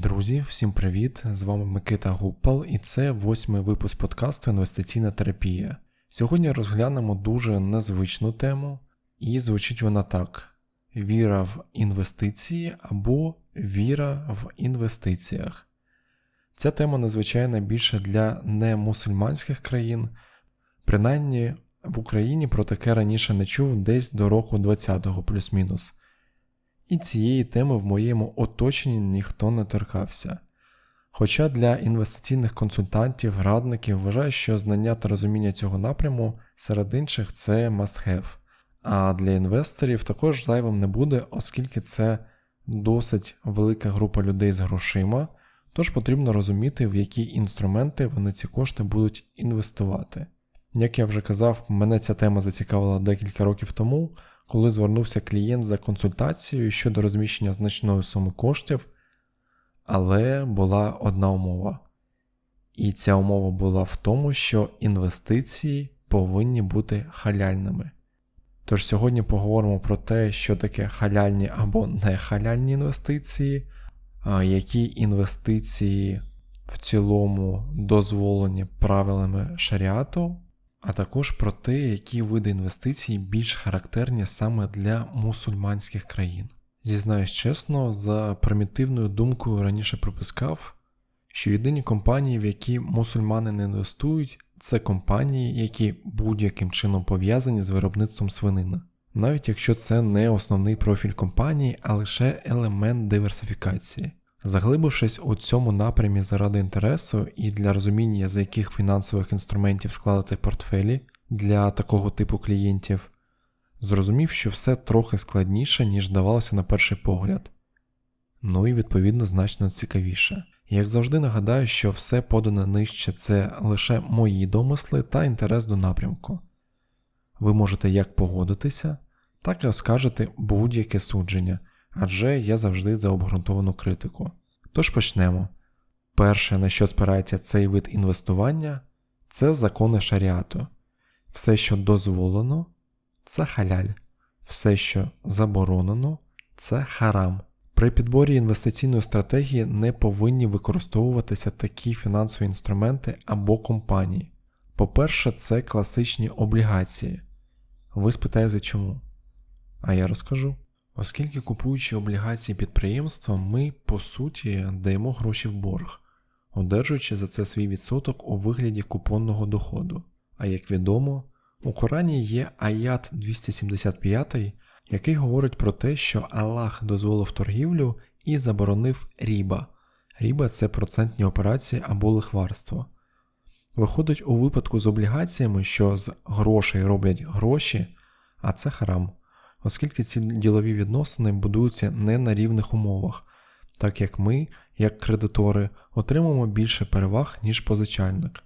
Друзі, всім привіт! З вами Микита Гуппал і це восьмий випуск подкасту Інвестиційна терапія. Сьогодні розглянемо дуже незвичну тему, і звучить вона так: віра в інвестиції або віра в інвестиціях. Ця тема надзвичайна більше для немусульманських країн, принаймні в Україні про таке раніше не чув десь до року 20-го плюс-мінус. І цієї теми в моєму оточенні ніхто не торкався. Хоча для інвестиційних консультантів, радників вважаю, що знання та розуміння цього напряму серед інших це must have. А для інвесторів також зайвим не буде, оскільки це досить велика група людей з грошима, тож потрібно розуміти, в які інструменти вони ці кошти будуть інвестувати. Як я вже казав, мене ця тема зацікавила декілька років тому, коли звернувся клієнт за консультацією щодо розміщення значної суми коштів, але була одна умова. І ця умова була в тому, що інвестиції повинні бути халяльними. Тож сьогодні поговоримо про те, що таке халяльні або нехаляльні інвестиції, які інвестиції в цілому дозволені правилами шаріату, а також про те, які види інвестицій більш характерні саме для мусульманських країн. Зізнаюсь чесно, за примітивною думкою раніше припускав, що єдині компанії, в які мусульмани не інвестують, це компанії, які будь-яким чином пов'язані з виробництвом свинини, навіть якщо це не основний профіль компанії, а лише елемент диверсифікації. Заглибившись у цьому напрямі заради інтересу і для розуміння, з яких фінансових інструментів складати портфелі для такого типу клієнтів, зрозумів, що все трохи складніше, ніж здавалося на перший погляд. Ну і відповідно значно цікавіше. Як завжди нагадаю, що все подане нижче це лише мої домисли та інтерес до напрямку. Ви можете як погодитися, так і оскаржити будь-яке судження адже я завжди за обґрунтовану критику. Тож почнемо. Перше, на що спирається цей вид інвестування, це закони шаріату. Все, що дозволено, це халяль, все, що заборонено, це харам. При підборі інвестиційної стратегії не повинні використовуватися такі фінансові інструменти або компанії. По-перше, це класичні облігації. Ви спитаєте чому? А я розкажу. Оскільки купуючи облігації підприємства, ми, по суті, даємо гроші в борг, одержуючи за це свій відсоток у вигляді купонного доходу. А як відомо, у Корані є аят 275, який говорить про те, що Аллах дозволив торгівлю і заборонив ріба. Ріба це процентні операції або лихварство. Виходить у випадку з облігаціями, що з грошей роблять гроші, а це харам оскільки ці ділові відносини будуються не на рівних умовах, так як ми, як кредитори, отримуємо більше переваг, ніж позичальник.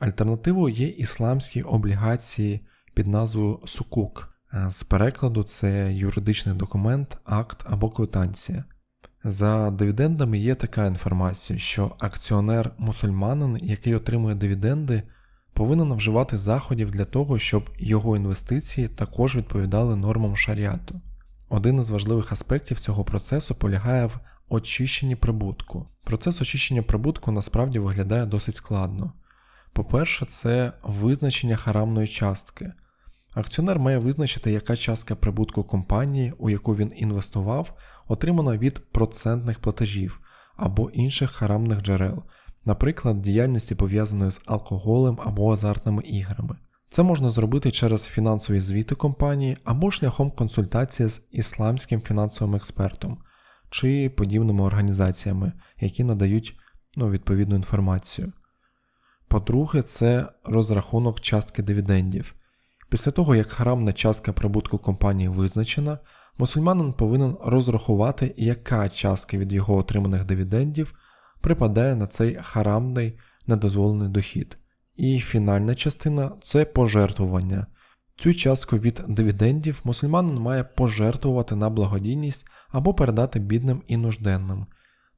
Альтернативою є ісламські облігації під назвою Сукук. З перекладу це юридичний документ, акт або квитанція. За дивідендами є така інформація, що акціонер мусульманин, який отримує дивіденди, повинен вживати заходів для того, щоб його інвестиції також відповідали нормам шаріату. Один із важливих аспектів цього процесу полягає в очищенні прибутку. Процес очищення прибутку насправді виглядає досить складно. По-перше, це визначення харамної частки. Акціонер має визначити, яка частка прибутку компанії, у яку він інвестував, отримана від процентних платежів або інших харамних джерел, наприклад, діяльності пов'язаної з алкоголем або азартними іграми. Це можна зробити через фінансові звіти компанії або шляхом консультації з ісламським фінансовим експертом чи подібними організаціями, які надають ну, відповідну інформацію. По-друге, це розрахунок частки дивідендів. Після того, як харамна частка прибутку компанії визначена, мусульманин повинен розрахувати, яка частка від його отриманих дивідендів припадає на цей харамний недозволений дохід. І фінальна частина це пожертвування. Цю частку від дивідендів мусульманин має пожертвувати на благодійність або передати бідним і нужденним.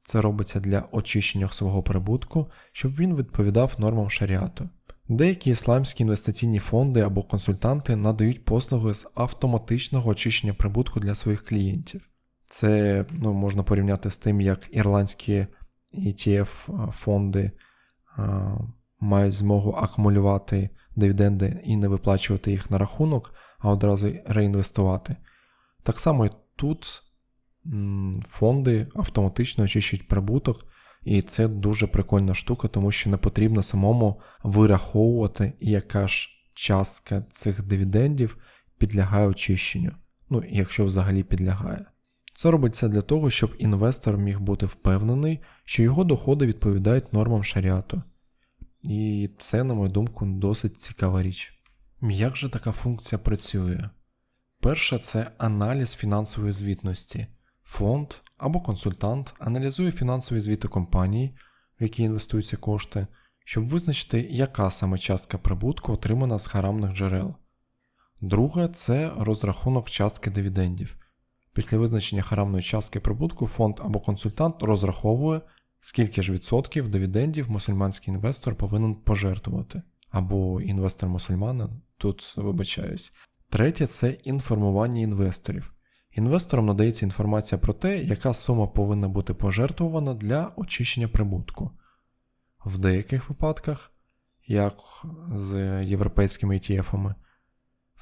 Це робиться для очищення свого прибутку, щоб він відповідав нормам шаріату. Деякі ісламські інвестиційні фонди або консультанти надають послуги з автоматичного очищення прибутку для своїх клієнтів. Це ну, можна порівняти з тим, як ірландські ETF фонди мають змогу акумулювати дивіденди і не виплачувати їх на рахунок, а одразу реінвестувати. Так само і тут фонди автоматично очищують прибуток, і це дуже прикольна штука, тому що не потрібно самому вираховувати, яка ж частка цих дивідендів підлягає очищенню. Ну, якщо взагалі підлягає. Це робиться для того, щоб інвестор міг бути впевнений, що його доходи відповідають нормам шаріату. І це, на мою думку, досить цікава річ. Як же така функція працює? Перше це аналіз фінансової звітності. Фонд або консультант аналізує фінансові звіти компанії, в які інвестуються кошти, щоб визначити, яка саме частка прибутку отримана з харамних джерел. Друге це розрахунок частки дивідендів. Після визначення харамної частки прибутку фонд або консультант розраховує, скільки ж відсотків дивідендів мусульманський інвестор повинен пожертвувати. Або інвестор мусульманин, тут вибачаюсь. Третє це інформування інвесторів. Інвесторам надається інформація про те, яка сума повинна бути пожертвована для очищення прибутку. В деяких випадках, як з європейськими ETF-ами,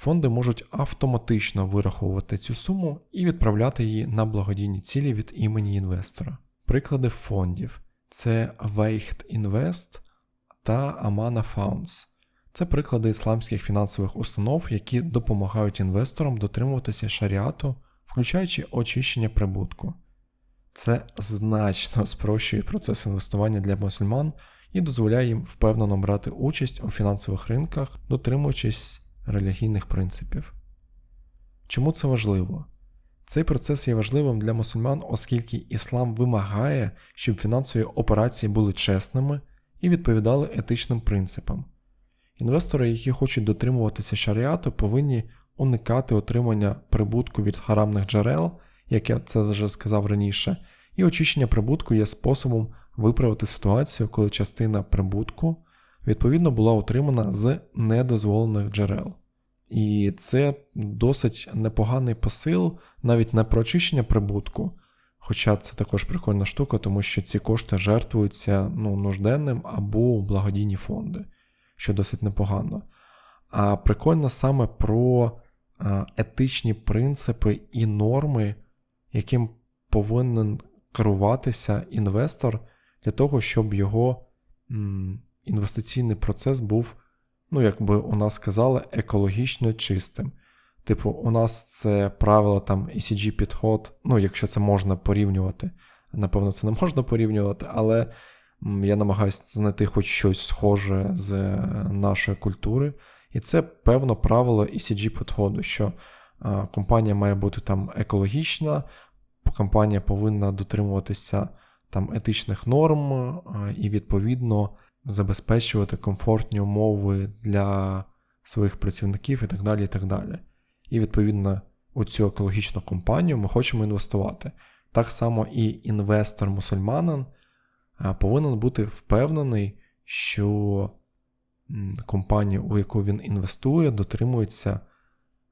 фонди можуть автоматично вираховувати цю суму і відправляти її на благодійні цілі від імені інвестора. Приклади фондів це Weicht Invest та Amana Funds. Це приклади ісламських фінансових установ, які допомагають інвесторам дотримуватися шаріату, включаючи очищення прибутку. Це значно спрощує процес інвестування для мусульман і дозволяє їм впевнено брати участь у фінансових ринках, дотримуючись релігійних принципів. Чому це важливо? Цей процес є важливим для мусульман, оскільки іслам вимагає, щоб фінансові операції були чесними і відповідали етичним принципам. Інвестори, які хочуть дотримуватися шаріату, повинні уникати отримання прибутку від харамних джерел, як я це вже сказав раніше, і очищення прибутку є способом виправити ситуацію, коли частина прибутку відповідно була отримана з недозволених джерел. І це досить непоганий посил навіть не про очищення прибутку, хоча це також прикольна штука, тому що ці кошти жертвуються ну, нужденним або благодійні фонди, що досить непогано. А прикольно саме про етичні принципи і норми, яким повинен керуватися інвестор для того, щоб його інвестиційний процес був, ну, як би у нас сказали, екологічно чистим. Типу, у нас це правило там ECG підход, ну, якщо це можна порівнювати. Напевно, це не можна порівнювати, але я намагаюся знайти хоч щось схоже з нашої культури. І це певно правило ECG підходу, що компанія має бути там екологічна, компанія повинна дотримуватися там етичних норм і, відповідно, забезпечувати комфортні умови для своїх працівників і так далі. І так далі. І, відповідно, у цю екологічну компанію ми хочемо інвестувати. Так само і інвестор-мусульманин повинен бути впевнений, що компанія, у яку він інвестує, дотримується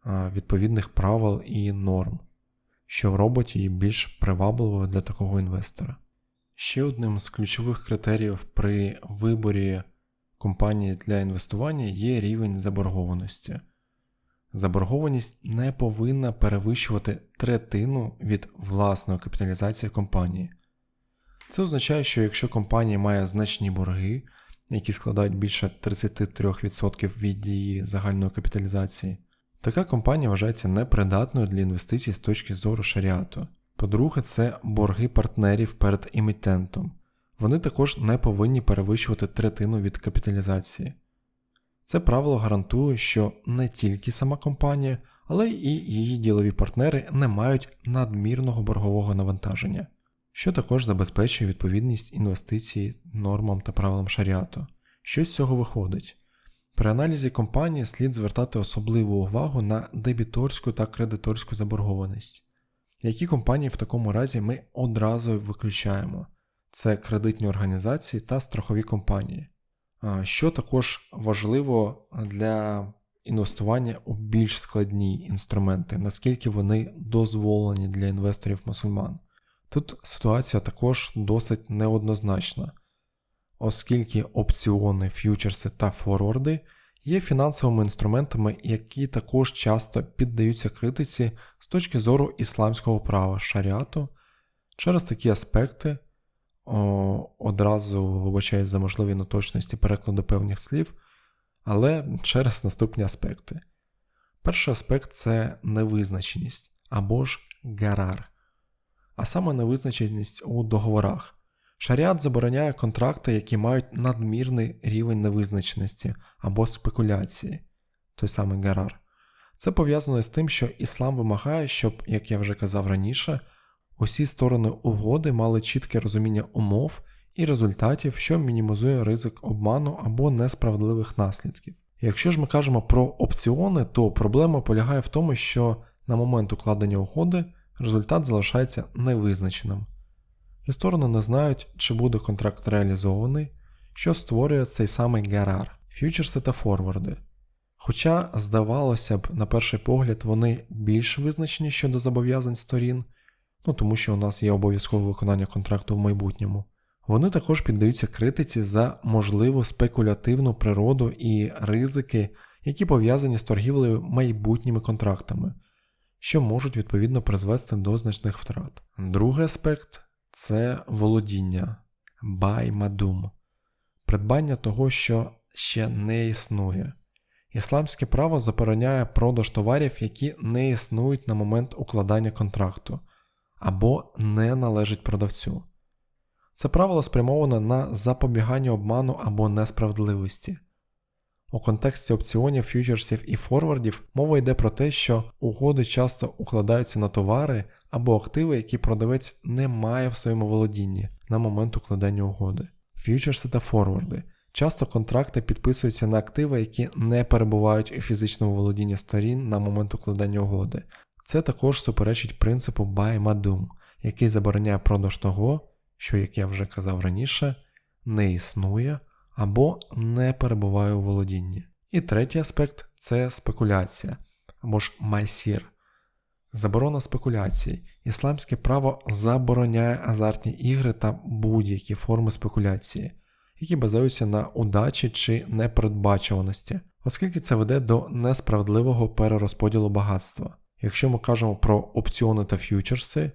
відповідних правил і норм, що робить її більш привабливою для такого інвестора. Ще одним з ключових критеріїв при виборі компанії для інвестування є рівень заборгованості. Заборгованість не повинна перевищувати третину від власної капіталізації компанії. Це означає, що якщо компанія має значні борги, які складають більше 33% від її загальної капіталізації, така компанія вважається непридатною для інвестицій з точки зору шаріату. По-друге, це борги партнерів перед емітентом. Вони також не повинні перевищувати третину від капіталізації. Це правило гарантує, що не тільки сама компанія, але і її ділові партнери не мають надмірного боргового навантаження, що також забезпечує відповідність інвестицій нормам та правилам шаріату. Що з цього виходить? При аналізі компанії слід звертати особливу увагу на дебіторську та кредиторську заборгованість. Які компанії в такому разі ми одразу виключаємо: це кредитні організації та страхові компанії. Що також важливо для інвестування у більш складні інструменти, наскільки вони дозволені для інвесторів мусульман. Тут ситуація також досить неоднозначна, оскільки опціони, ф'ючерси та форварди є фінансовими інструментами, які також часто піддаються критиці з точки зору ісламського права шаріату. Через такі аспекти о, одразу вибачаюсь за можливі неточності перекладу певних слів, але через наступні аспекти. Перший аспект це невизначеність або ж гарар, а саме невизначеність у договорах. Шаріат забороняє контракти, які мають надмірний рівень невизначеності або спекуляції, той самий гарар. Це пов'язано з тим, що іслам вимагає, щоб, як я вже казав раніше, усі сторони угоди мали чітке розуміння умов і результатів, що мінімізує ризик обману або несправедливих наслідків. Якщо ж ми кажемо про опціони, то проблема полягає в тому, що на момент укладення угоди результат залишається невизначеним і сторони не знають, чи буде контракт реалізований, що створює цей самий гарар, фьючерси та форварди. Хоча, здавалося б, на перший погляд, вони більш визначені щодо зобов'язань сторін, ну тому що у нас є обов'язкове виконання контракту в майбутньому, вони також піддаються критиці за можливу спекулятивну природу і ризики, які пов'язані з торгівлею майбутніми контрактами, що можуть відповідно призвести до значних втрат. Другий аспект це володіння, баймадум, придбання того, що ще не існує. Ісламське право забороняє продаж товарів, які не існують на момент укладання контракту або не належать продавцю. Це правило спрямоване на запобігання обману або несправедливості. У контексті опціонів, фьючерсів і форвардів мова йде про те, що угоди часто укладаються на товари або активи, які продавець не має в своєму володінні на момент укладання угоди. Фьючерси та форварди. Часто контракти підписуються на активи, які не перебувають у фізичному володінні сторін на момент укладання угоди. Це також суперечить принципу buy madum, який забороняє продаж того, що, як я вже казав раніше, не існує або не перебуває у володінні. І третій аспект це спекуляція або ж майсір. Заборона спекуляцій. Ісламське право забороняє азартні ігри та будь-які форми спекуляції, які базуються на удачі чи непередбачуваності, оскільки це веде до несправедливого перерозподілу багатства. Якщо ми кажемо про опціони та ф'ючерси,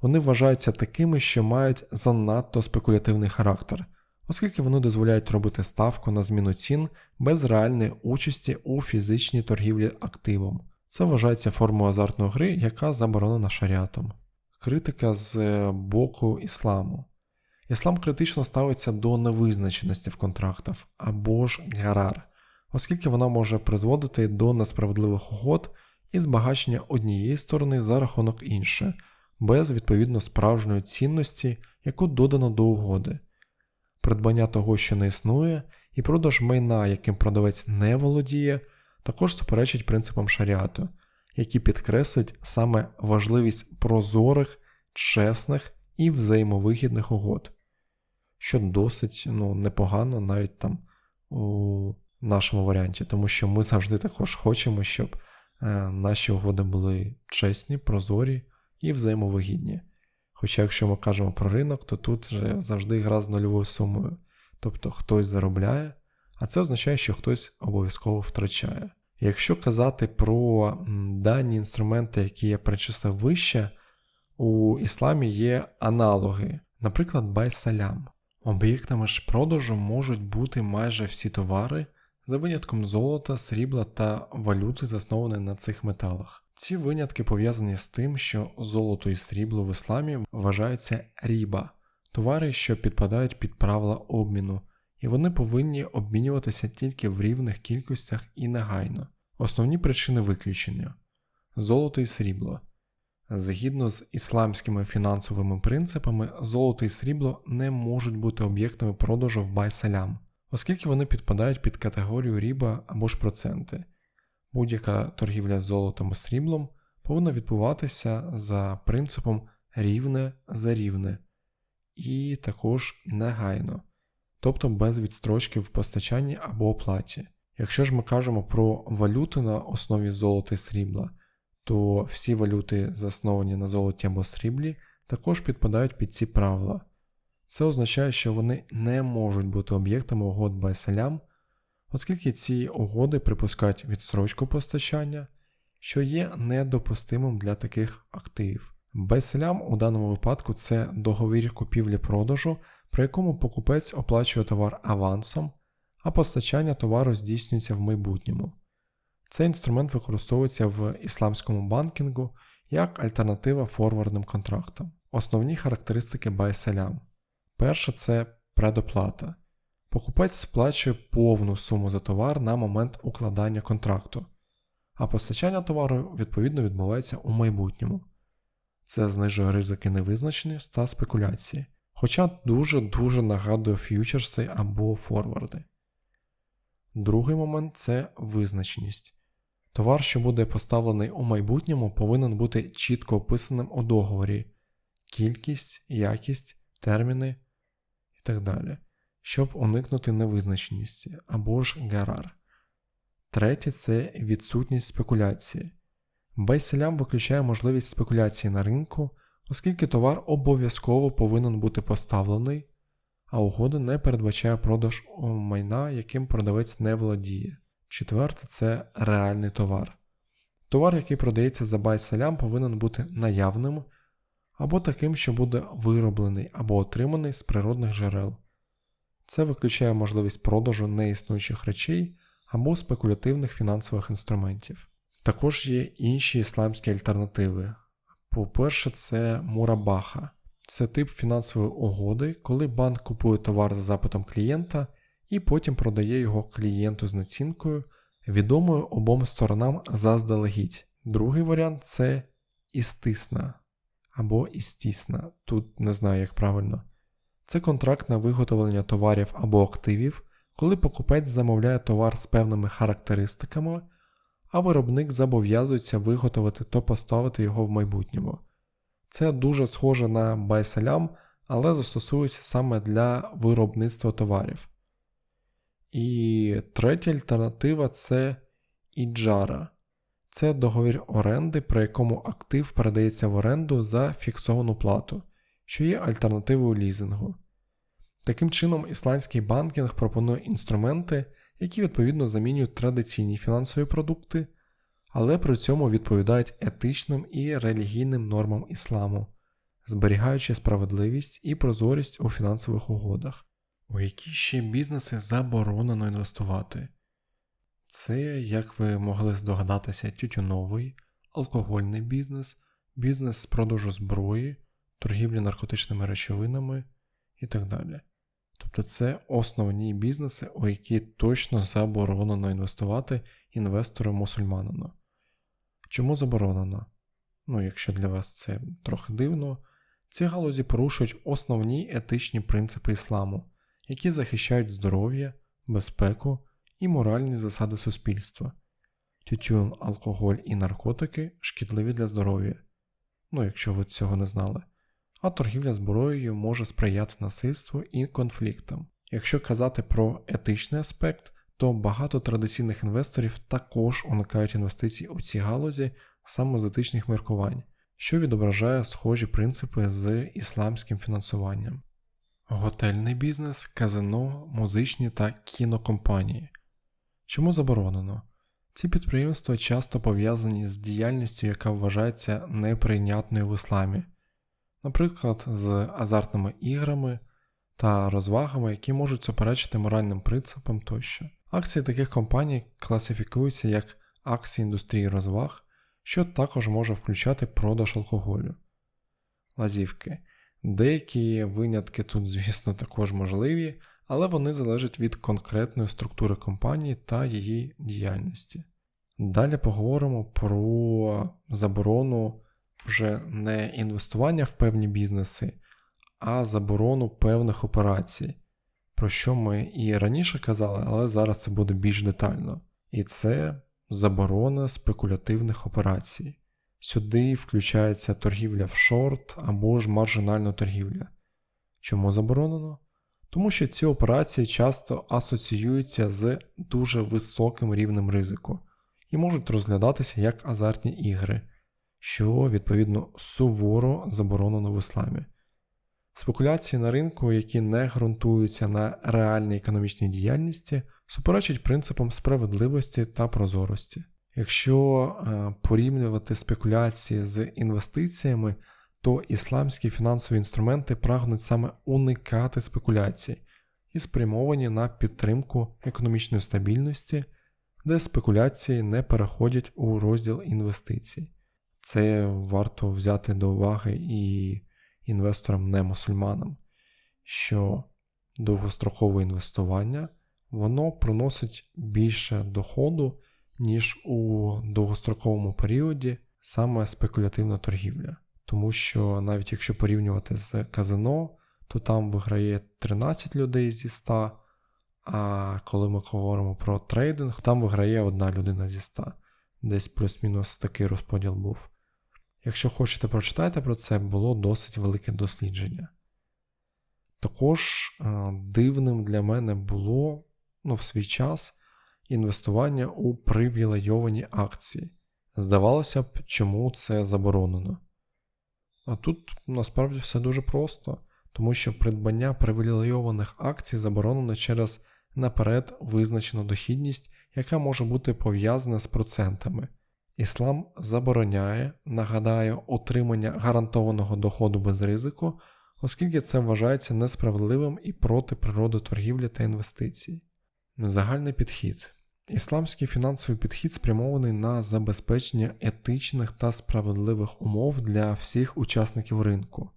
вони вважаються такими, що мають занадто спекулятивний характер, оскільки вони дозволяють робити ставку на зміну цін без реальної участі у фізичній торгівлі активом. Це вважається формою азартної гри, яка заборонена шаріатом. Критика з е, боку ісламу. Іслам критично ставиться до невизначеності в контрактах або ж гарар, оскільки вона може призводити до несправедливих угод і збагачення однієї сторони за рахунок іншої, без відповідно справжньої цінності, яку додано до угоди. Придбання того, що не існує, і продаж майна, яким продавець не володіє, також суперечить принципам шаріату, які підкреслюють саме важливість прозорих, чесних і взаємовигідних угод, що досить ну, непогано навіть там у нашому варіанті, тому що ми завжди також хочемо, щоб е, наші угоди були чесні, прозорі і взаємовигідні. Хоча, якщо ми кажемо про ринок, то тут завжди гра з нульовою сумою. Тобто хтось заробляє, а це означає, що хтось обов'язково втрачає. Якщо казати про дані інструменти, які я перечислив вище, у ісламі є аналоги, наприклад, байсалям. Об'єктами ж продажу можуть бути майже всі товари, за винятком золота, срібла та валюти, засновані на цих металах. Ці винятки пов'язані з тим, що золото і срібло в ісламі вважаються ріба, товари, що підпадають під правила обміну, і вони повинні обмінюватися тільки в рівних кількостях і негайно. Основні причини виключення золото і срібло. Згідно з ісламськими фінансовими принципами, золото і срібло не можуть бути об'єктами продажу в байсалям, оскільки вони підпадають під категорію ріба або ж проценти. Будь-яка торгівля з золотом і сріблом повинна відбуватися за принципом рівне за рівне і також негайно тобто без відстрочки в постачанні або оплаті. Якщо ж ми кажемо про валюту на основі золота і срібла, то всі валюти, засновані на золоті або сріблі, також підпадають під ці правила. Це означає, що вони не можуть бути об'єктами угод байселям, оскільки ці угоди припускають відсрочку постачання, що є недопустимим для таких активів. Байселям у даному випадку це договір купівлі-продажу, при якому покупець оплачує товар авансом, а постачання товару здійснюється в майбутньому. Цей інструмент використовується в ісламському банкінгу як альтернатива форвардним контрактам. Основні характеристики байселям. Перше це предоплата. Покупець сплачує повну суму за товар на момент укладання контракту, а постачання товару відповідно відбувається у майбутньому. Це знижує ризики невизначеності та спекуляції, хоча дуже-дуже нагадує ф'ючерси або форварди. Другий момент це визначеність. Товар, що буде поставлений у майбутньому, повинен бути чітко описаним у договорі кількість, якість, терміни і так далі, щоб уникнути невизначеності або ж герар. Третє це відсутність спекуляції. Байселям виключає можливість спекуляції на ринку, оскільки товар обов'язково повинен бути поставлений, а угода не передбачає продаж майна, яким продавець не володіє. Четверте це реальний товар. Товар, який продається за байселям, повинен бути наявним або таким, що буде вироблений або отриманий з природних джерел. Це виключає можливість продажу неіснуючих речей або спекулятивних фінансових інструментів. Також є інші ісламські альтернативи. По-перше, це мурабаха. Це тип фінансової угоди, коли банк купує товар за запитом клієнта і потім продає його клієнту з націнкою, відомою обом сторонам заздалегідь. Другий варіант це істисна або істісна, тут не знаю як правильно. Це контракт на виготовлення товарів або активів, коли покупець замовляє товар з певними характеристиками, а виробник зобов'язується виготовити та поставити його в майбутньому. Це дуже схоже на байселям, але застосується саме для виробництва товарів. І третя альтернатива це іджара. Це договір оренди, при якому актив передається в оренду за фіксовану плату, що є альтернативою лізингу. Таким чином, ісландський банкінг пропонує інструменти, які відповідно замінюють традиційні фінансові продукти, але при цьому відповідають етичним і релігійним нормам ісламу, зберігаючи справедливість і прозорість у фінансових угодах. У які ще бізнеси заборонено інвестувати? Це, як ви могли здогадатися, тютюновий, алкогольний бізнес, бізнес з продажу зброї, торгівлі наркотичними речовинами і так далі. Тобто це основні бізнеси, у які точно заборонено інвестувати інвестору мусульманину. Чому заборонено? Ну, якщо для вас це трохи дивно, ці галузі порушують основні етичні принципи ісламу, які захищають здоров'я, безпеку і моральні засади суспільства. Тютюн, алкоголь і наркотики шкідливі для здоров'я. Ну, якщо ви цього не знали. А торгівля зброєю може сприяти насильству і конфліктам. Якщо казати про етичний аспект, то багато традиційних інвесторів також уникають інвестицій у ці галузі саме з етичних міркувань, що відображає схожі принципи з ісламським фінансуванням. Готельний бізнес, казино, музичні та кінокомпанії. Чому заборонено? Ці підприємства часто пов'язані з діяльністю, яка вважається неприйнятною в ісламі, наприклад, з азартними іграми та розвагами, які можуть суперечити моральним принципам тощо. Акції таких компаній класифікуються як акції індустрії розваг, що також може включати продаж алкоголю. Лазівки. Деякі винятки тут, звісно, також можливі, але вони залежать від конкретної структури компанії та її діяльності. Далі поговоримо про заборону вже не інвестування в певні бізнеси, а заборону певних операцій, про що ми і раніше казали, але зараз це буде більш детально. І це заборона спекулятивних операцій. Сюди включається торгівля в шорт або ж маржинальна торгівля. Чому заборонено? тому що ці операції часто асоціюються з дуже високим рівнем ризику і можуть розглядатися як азартні ігри, що відповідно суворо заборонено в ісламі. Спекуляції на ринку, які не ґрунтуються на реальній економічній діяльності, суперечать принципам справедливості та прозорості. Якщо е, порівнювати спекуляції з інвестиціями, то ісламські фінансові інструменти прагнуть саме уникати спекуляцій і спрямовані на підтримку економічної стабільності, де спекуляції не переходять у розділ інвестицій. Це варто взяти до уваги і інвесторам-не-мусульманам, що довгострокове інвестування воно приносить більше доходу, ніж у довгостроковому періоді саме спекулятивна торгівля. Тому що навіть якщо порівнювати з казино, то там виграє 13 людей зі 100, а коли ми говоримо про трейдинг, там виграє одна людина зі 100. Десь плюс-мінус такий розподіл був. Якщо хочете прочитайте про це, було досить велике дослідження. Також е, дивним для мене було ну, в свій час інвестування у привілейовані акції. Здавалося б, чому це заборонено. А тут насправді все дуже просто, тому що придбання привілейованих акцій заборонено через наперед визначену дохідність, яка може бути пов'язана з процентами. Іслам забороняє, нагадаю, отримання гарантованого доходу без ризику, оскільки це вважається несправедливим і проти природи торгівлі та інвестицій. Загальний підхід. Ісламський фінансовий підхід спрямований на забезпечення етичних та справедливих умов для всіх учасників ринку.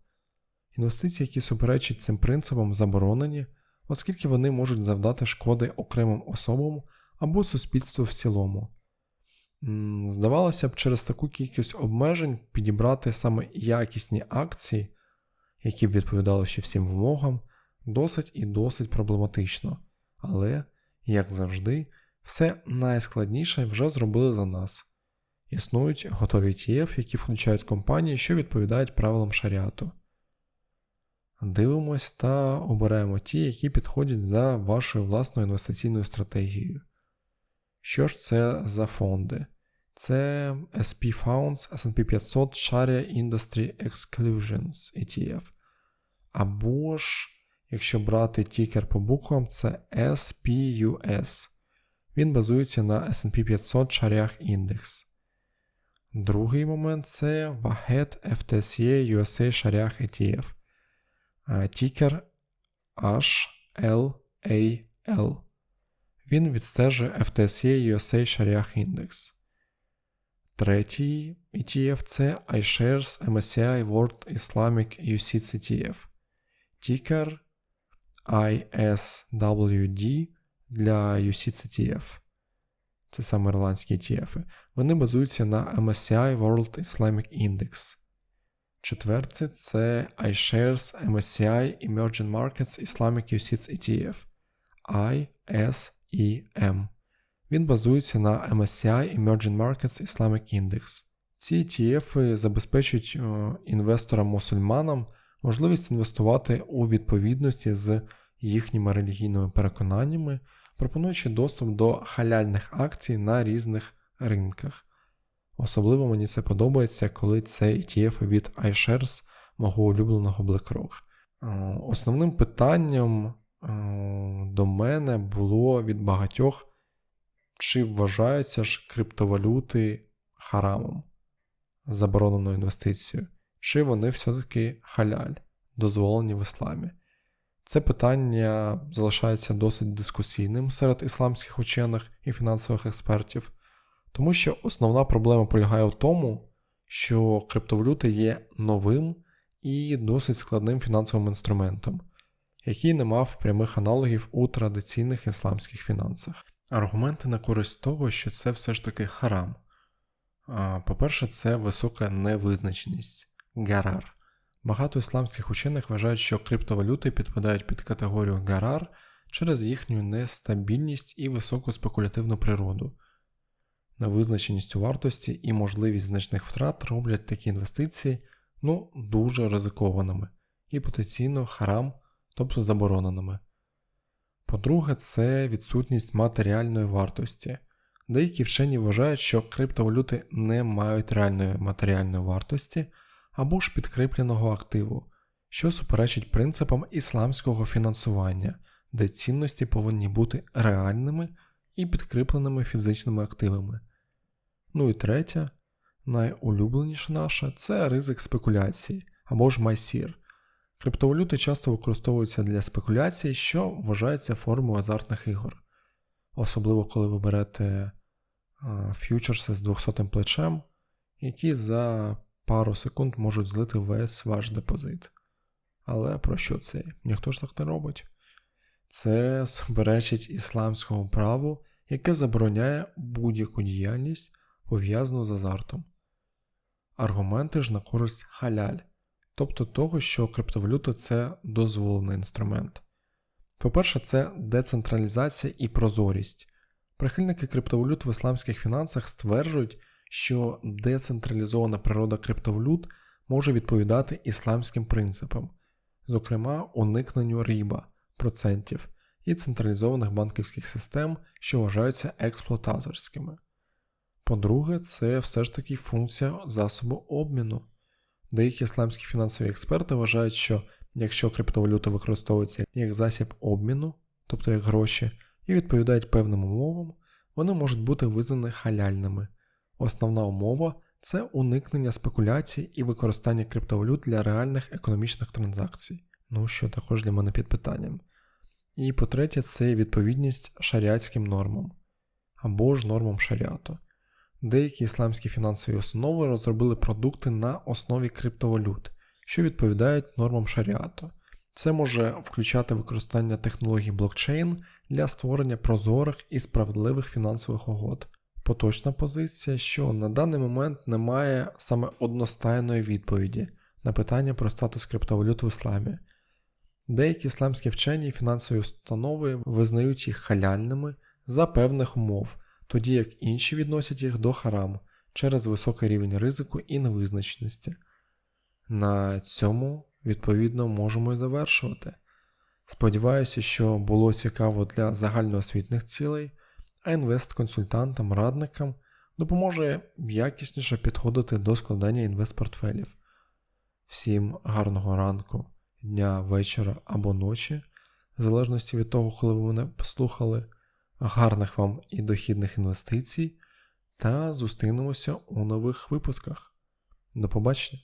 Інвестиції, які суперечать цим принципам, заборонені, оскільки вони можуть завдати шкоди окремим особам або суспільству в цілому. Здавалося б, через таку кількість обмежень підібрати саме якісні акції, які б відповідали ще всім вимогам, досить і досить проблематично. Але, як завжди, все найскладніше вже зробили за нас. Існують готові ETF, які включають компанії, що відповідають правилам шаріату. Дивимось та обираємо ті, які підходять за вашою власною інвестиційною стратегією. Що ж це за фонди? Це SP Funds SP 500 Sharia Industry Exclusions ETF. Або ж, якщо брати тікер по буквам, це SPUS. Він базується на SP 500 Шарях індекс. Другий момент це Wahed FTSE USA Шарях ETF. Тікер HLAL. Він відстежує FTSE USA Шарях індекс. Третій ETF це iShares MSCI World Islamic UCITS. Тікер ISWD для UCITS ETF. Це саме ірландські ETF. Вони базуються на MSCI World Islamic Index. Четверте це iShares MSCI Emerging Markets Islamic UCITS ETF ISEM. Він базується на MSCI Emerging Markets Islamic Index. Ці ETF забезпечують інвесторам-мусульманам можливість інвестувати у відповідності з їхніми релігійними переконаннями, пропонуючи доступ до халяльних акцій на різних ринках. Особливо мені це подобається, коли це ETF від iShares мого улюбленого BlackRock. Основним питанням до мене було від багатьох чи вважаються ж криптовалюти харамом, забороненою інвестицією, чи вони все-таки халяль, дозволені в ісламі. Це питання залишається досить дискусійним серед ісламських учених і фінансових експертів, тому що основна проблема полягає в тому, що криптовалюти є новим і досить складним фінансовим інструментом, який не мав прямих аналогів у традиційних ісламських фінансах. Аргументи на користь того, що це все ж таки харам. По-перше, це висока невизначеність гарар. Багато ісламських учених вважають, що криптовалюти підпадають під категорію гарар через їхню нестабільність і високу спекулятивну природу. Невизначеність у вартості і можливість значних втрат роблять такі інвестиції ну, дуже ризикованими, і потенційно харам тобто забороненими. По-друге, це відсутність матеріальної вартості. Деякі вчені вважають, що криптовалюти не мають реальної матеріальної вартості або ж підкріпленого активу, що суперечить принципам ісламського фінансування, де цінності повинні бути реальними і підкріпленими фізичними активами. Ну і третє, найулюбленіше наше це ризик спекуляції або ж майсір. Криптовалюти часто використовуються для спекуляцій, що вважається формою азартних ігор. Особливо коли ви берете а, фьючерси з 200 плечем, які за пару секунд можуть злити весь ваш депозит. Але про що це? Ніхто ж так не робить. Це суперечить ісламському праву, яке забороняє будь-яку діяльність, пов'язану з азартом. Аргументи ж на користь халяль, тобто того, що криптовалюта це дозволений інструмент. По-перше, це децентралізація і прозорість. Прихильники криптовалют в ісламських фінансах стверджують, що децентралізована природа криптовалют може відповідати ісламським принципам, зокрема уникненню ріба, процентів і централізованих банківських систем, що вважаються експлуататорськими. По-друге, це все ж таки функція засобу обміну. Деякі ісламські фінансові експерти вважають, що якщо криптовалюта використовується як засіб обміну, тобто як гроші, і відповідають певним умовам, вони можуть бути визнані халяльними. Основна умова це уникнення спекуляцій і використання криптовалют для реальних економічних транзакцій, ну що також для мене під питанням. І по-третє, це відповідність шаріатським нормам або ж нормам шаріату. Деякі ісламські фінансові установи розробили продукти на основі криптовалют, що відповідають нормам шаріату. Це може включати використання технологій блокчейн для створення прозорих і справедливих фінансових угод. Поточна позиція, що на даний момент немає саме одностайної відповіді на питання про статус криптовалют в ісламі. Деякі ісламські вчені і фінансові установи визнають їх халяльними за певних умов, тоді як інші відносять їх до харам через високий рівень ризику і невизначеності. На цьому, відповідно, можемо і завершувати. Сподіваюся, що було цікаво для загальноосвітних цілей, а інвест-консультантам, радникам допоможе якісніше підходити до складання інвест-портфелів. Всім гарного ранку, дня, вечора або ночі, в залежності від того, коли ви мене послухали. Гарних вам і дохідних інвестицій, та зустрінемося у нових випусках. До побачення!